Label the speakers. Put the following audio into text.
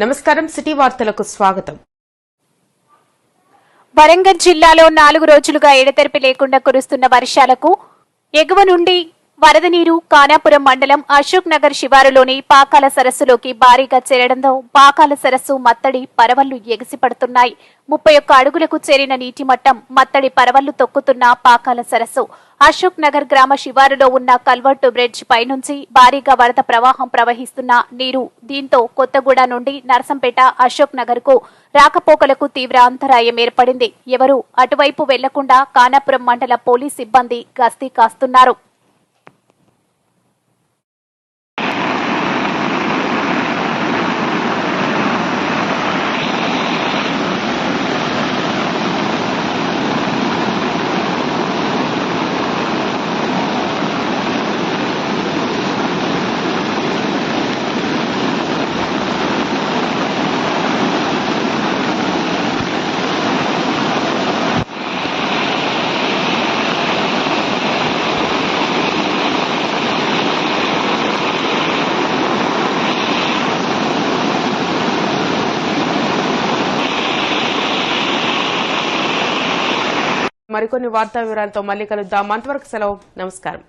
Speaker 1: నమస్కారం సిటీ వార్తలకు స్వాగతం.
Speaker 2: వరంగల్ జిల్లాలో నాలుగు రోజులుగా ఎడతెరిపి లేకుండా కురుస్తున్న వర్షాలకు ఎగువ నుండి వరద నీరు కానాపురం మండలం అశోక్ నగర్ శివారులోని పాకాల సరస్సులోకి భారీగా చేరడంతో పాకాల సరస్సు మత్తడి పరవళ్ళు ఎగిసిపడుతున్నాయి. ముప్పై ఒక్క అడుగులకు చేరిన నీటి మట్టం మత్తడి పరవళ్ళు తొక్కుతున్న పాకాల సరస్సు. అశోక్ నగర్ గ్రామ శివారులో ఉన్న కల్వర్టు బ్రిడ్జ్ పైనుంచి భారీగా వరద ప్రవాహం ప్రవహిస్తున్న నీరు దీంతో కొత్తగూడ నుండి నర్సంపేట అశోక్ నగర్కు రాకపోకలకు తీవ్ర అంతరాయం ఏర్పడింది. ఎవరు అటువైపు వెళ్ళకుండా కానాపురం మండల పోలీస్ సిబ్బంది గస్తీ కాస్తున్నారు.
Speaker 1: మరికొన్ని వార్తా వివరాలతో మళ్ళీ కలుద్దాం. అంతవరకు సెలవు. నమస్కారం.